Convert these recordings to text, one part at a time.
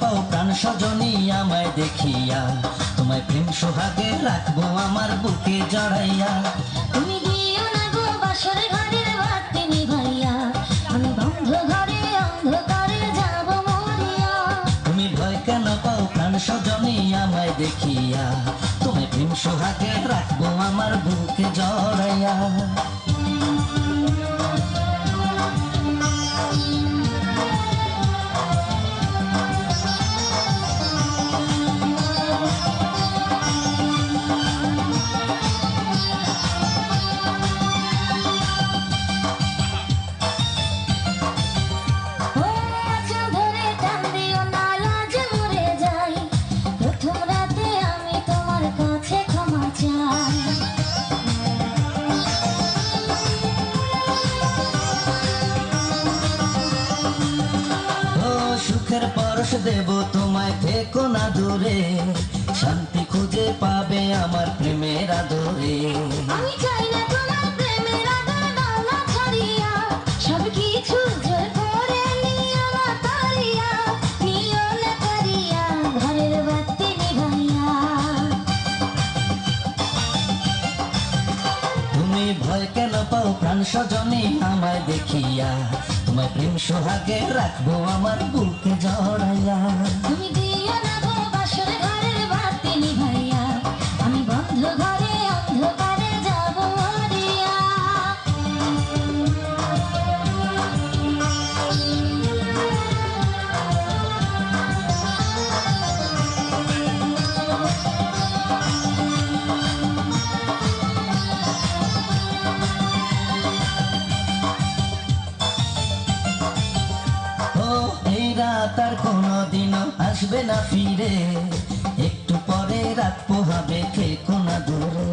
পাও প্রাণ সজনী আমায় দেখিয়া। তোমায় প্রেম সোহাগে রাখব আমার বুকে জড়াইয়া। তুমি দিও না গো বাসর ঘরের তুমি দেখিয়া। তোমায় প্রেম সোহাগে রাখব আমার বুকে জড়াইয়া। দেব তোমায় থেকো না দূরে। শান্তি খুঁজে পাবে আমার প্রেমের আদরে। আমি চাই না তোমার প্রেমের আদর দাও ছাড়িয়া। সব কিছু জোর করে নিও না তাড়িয়া নিও না তাড়িয়া ঘরের বাতি নিভাইয়া। তুমি ভয় কেন পাও প্রাণ সজনী আমায় দেখিয়া? তোমায় প্রেম সোহাগে রাখব আমার বুকে জড়াইয়া। তুমি দিও আসবে না ফিরে একটু পরে রাত পোহাবে থেকো না দূরে।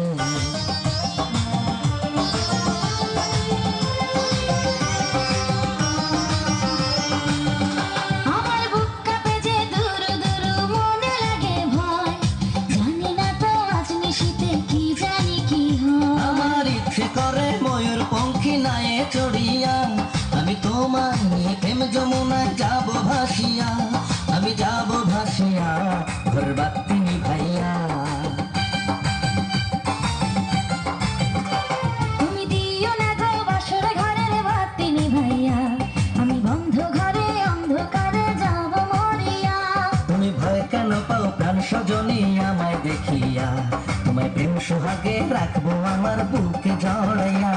করে ময়ূর পঙ্খী নায়ে চড়িয়া আমি তোমার নিয়ে প্রেম যমুনায় যাব ভাসিয়া। দেখিয়া। তোমায় প্রেম সোহাগে রাখব আমার বুকে জড়াইয়া।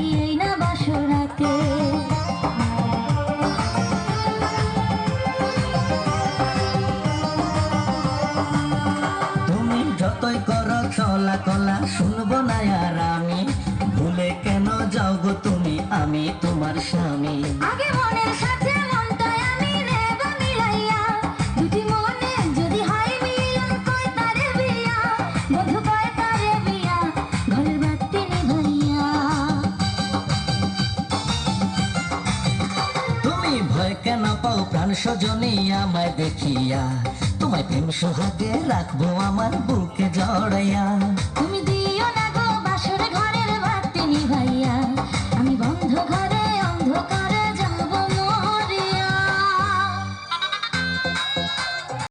সবই না বাসরাতে তুমি যতই করো চলা কলা শুনব না আর আমি। ভুলে কেন যাও গো তুমি আমি তোমার স্বামী। আগে পাও প্রাণ সজনী আমায় দেখিয়া। তোমায় প্রেম সোহাগে রাখব আমার বুকে জড়াইয়া। তুমি